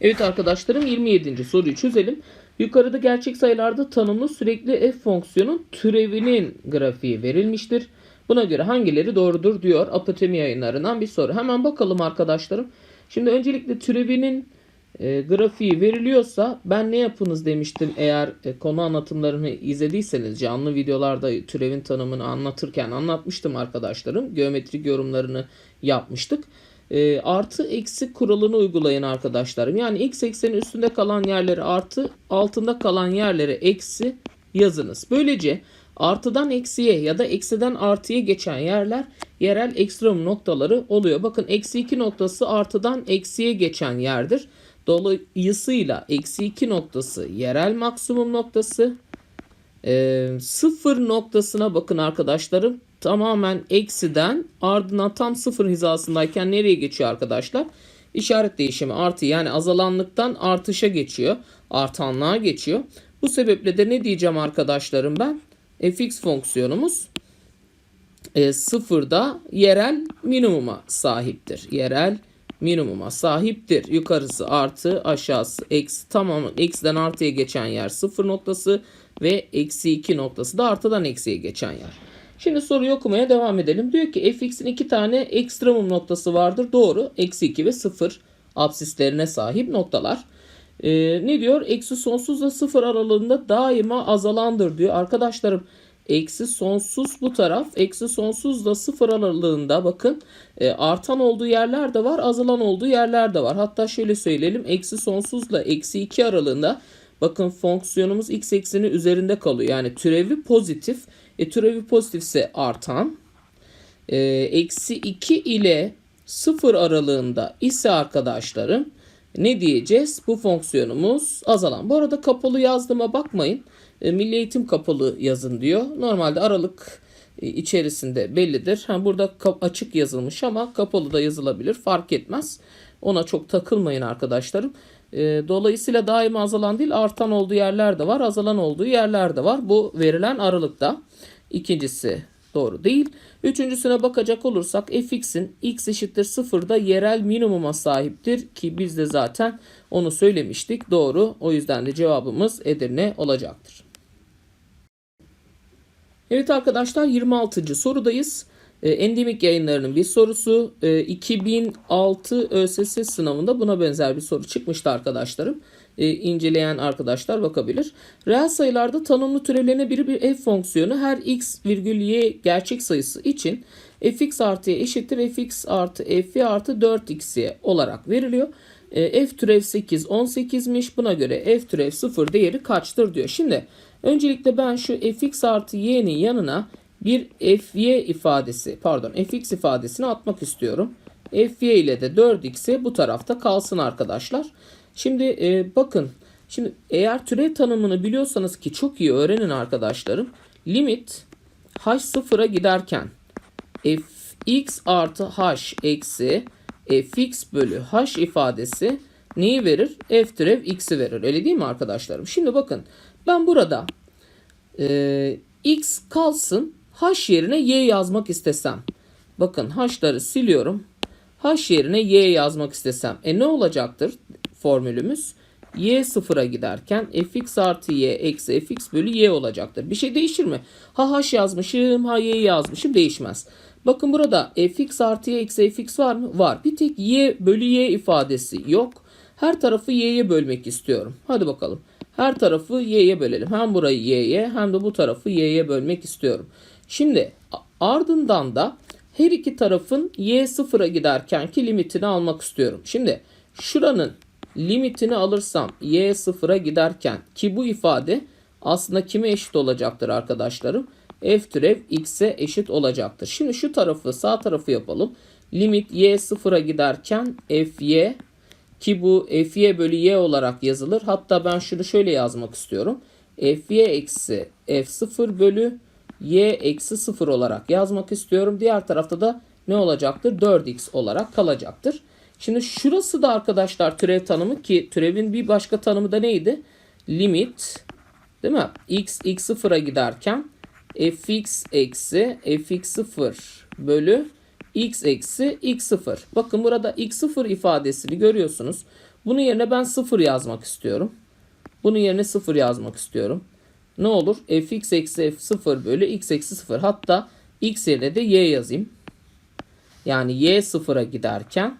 Evet arkadaşlarım 27. soruyu çözelim. Yukarıda gerçek sayılarda tanımlı sürekli f fonksiyonun türevinin grafiği verilmiştir. Buna göre hangileri doğrudur diyor Apotemi yayınlarından bir soru. Hemen bakalım arkadaşlarım. Şimdi öncelikle türevinin e, grafiği veriliyorsa ben ne yapınız demiştim eğer e, konu anlatımlarını izlediyseniz canlı videolarda türevin tanımını anlatırken anlatmıştım arkadaşlarım. Geometrik yorumlarını yapmıştık. E, artı eksi kuralını uygulayın arkadaşlarım. Yani x eksenin üstünde kalan yerleri artı altında kalan yerlere eksi yazınız. Böylece artıdan eksiye ya da eksiden artıya geçen yerler yerel ekstrem noktaları oluyor. Bakın eksi 2 noktası artıdan eksiye geçen yerdir. Dolayısıyla eksi 2 noktası yerel maksimum noktası. Ee, sıfır noktasına bakın arkadaşlarım. Tamamen eksiden ardına tam sıfır hizasındayken nereye geçiyor arkadaşlar? İşaret değişimi artı yani azalanlıktan artışa geçiyor. Artanlığa geçiyor. Bu sebeple de ne diyeceğim arkadaşlarım ben? fx fonksiyonumuz e, sıfırda yerel minimuma sahiptir. Yerel minimuma sahiptir. Yukarısı artı aşağısı eksi tamamen eksiden artıya geçen yer sıfır noktası ve eksi 2 noktası da artıdan eksiye geçen yer. Şimdi soruyu okumaya devam edelim. Diyor ki fx'in iki tane ekstremum noktası vardır. Doğru. Eksi 2 ve 0 absislerine sahip noktalar. Ee, ne diyor? Eksi sonsuzla 0 aralığında daima azalandır diyor. Arkadaşlarım eksi sonsuz bu taraf. Eksi sonsuzla 0 aralığında bakın e, artan olduğu yerler de var. Azalan olduğu yerler de var. Hatta şöyle söyleyelim. Eksi sonsuzla eksi 2 aralığında bakın fonksiyonumuz x ekseni üzerinde kalıyor. Yani türevi pozitif. E, türevi pozitifse artan. E, eksi 2 ile 0 aralığında ise arkadaşlarım ne diyeceğiz? Bu fonksiyonumuz azalan. Bu arada kapalı yazdığıma bakmayın. E, Milli Eğitim kapalı yazın diyor. Normalde aralık e, içerisinde bellidir. Ha, burada açık yazılmış ama kapalı da yazılabilir. Fark etmez. Ona çok takılmayın arkadaşlarım. E, dolayısıyla daima azalan değil artan olduğu yerler de var. Azalan olduğu yerler de var. Bu verilen aralıkta. İkincisi doğru değil. Üçüncüsüne bakacak olursak fx'in x eşittir sıfırda yerel minimuma sahiptir ki biz de zaten onu söylemiştik. Doğru. O yüzden de cevabımız Edirne olacaktır. Evet arkadaşlar 26. sorudayız. E, endemik yayınlarının bir sorusu. E, 2006 ÖSS sınavında buna benzer bir soru çıkmıştı arkadaşlarım. E, inceleyen arkadaşlar bakabilir. Reel sayılarda tanımlı türevlerine biri bir f fonksiyonu her x virgül y gerçek sayısı için fx artı y eşittir fx artı fy artı 4xy olarak veriliyor. E, f türev 8 18'miş. Buna göre f türev 0 değeri kaçtır diyor. Şimdi öncelikle ben şu fx artı y'nin yanına bir fy ifadesi pardon fx ifadesini atmak istiyorum. fy ile de 4x'i bu tarafta kalsın arkadaşlar. Şimdi e, bakın şimdi eğer türev tanımını biliyorsanız ki çok iyi öğrenin arkadaşlarım. Limit h sıfıra giderken fx artı h eksi fx bölü h ifadesi neyi verir? f türev x'i verir. Öyle değil mi arkadaşlarım? Şimdi bakın ben burada e, x kalsın h yerine y yazmak istesem. Bakın h'ları siliyorum. h yerine y yazmak istesem. E ne olacaktır formülümüz? y sıfıra giderken fx artı y eksi fx bölü y olacaktır. Bir şey değişir mi? Ha h yazmışım ha y yazmışım değişmez. Bakın burada fx artı y eksi fx var mı? Var. Bir tek y bölü y ifadesi yok. Her tarafı y'ye bölmek istiyorum. Hadi bakalım. Her tarafı y'ye bölelim. Hem burayı y'ye hem de bu tarafı y'ye bölmek istiyorum. Şimdi ardından da her iki tarafın y sıfıra giderkenki limitini almak istiyorum. Şimdi şuranın limitini alırsam y sıfıra giderken ki bu ifade aslında kime eşit olacaktır arkadaşlarım? F türev x'e eşit olacaktır. Şimdi şu tarafı sağ tarafı yapalım. Limit y sıfıra giderken fy ki bu fy bölü y olarak yazılır. Hatta ben şunu şöyle yazmak istiyorum. fy eksi f0 bölü y eksi 0 olarak yazmak istiyorum. Diğer tarafta da ne olacaktır? 4x olarak kalacaktır. Şimdi şurası da arkadaşlar türev tanımı ki türevin bir başka tanımı da neydi? Limit değil mi? x x sıfıra giderken fx eksi fx0 bölü x eksi x0. Bakın burada x0 ifadesini görüyorsunuz. Bunun yerine ben 0 yazmak istiyorum. Bunun yerine 0 yazmak istiyorum. Ne olur? fx eksi f0 bölü x eksi 0. Hatta x yerine de y yazayım. Yani y sıfıra giderken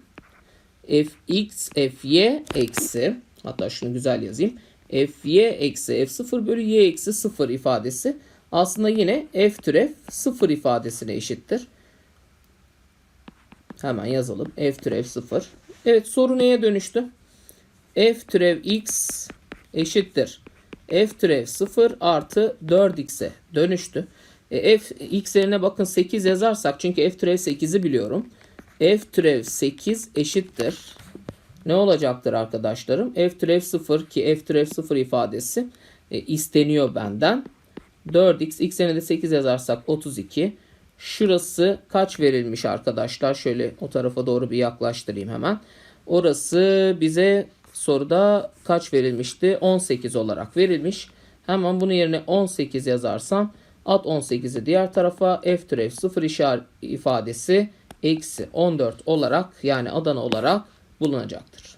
fx fy eksi hatta şunu güzel yazayım. fy eksi f0 bölü y eksi 0 ifadesi aslında yine f türev 0 ifadesine eşittir. Hemen yazalım. f türev 0. Evet soru neye dönüştü? f türev x eşittir. f türev 0 artı 4x'e dönüştü. E, f x yerine bakın 8 yazarsak çünkü f türev 8'i biliyorum. f türev 8 eşittir. Ne olacaktır arkadaşlarım? f türev 0 ki f türev 0 ifadesi e, isteniyor benden. 4x x yerine de 8 yazarsak 32. Şurası kaç verilmiş arkadaşlar? Şöyle o tarafa doğru bir yaklaştırayım hemen. Orası bize soruda kaç verilmişti? 18 olarak verilmiş. Hemen bunun yerine 18 yazarsam at 18'i diğer tarafa f türev 0 işaret ifadesi eksi 14 olarak yani Adana olarak bulunacaktır.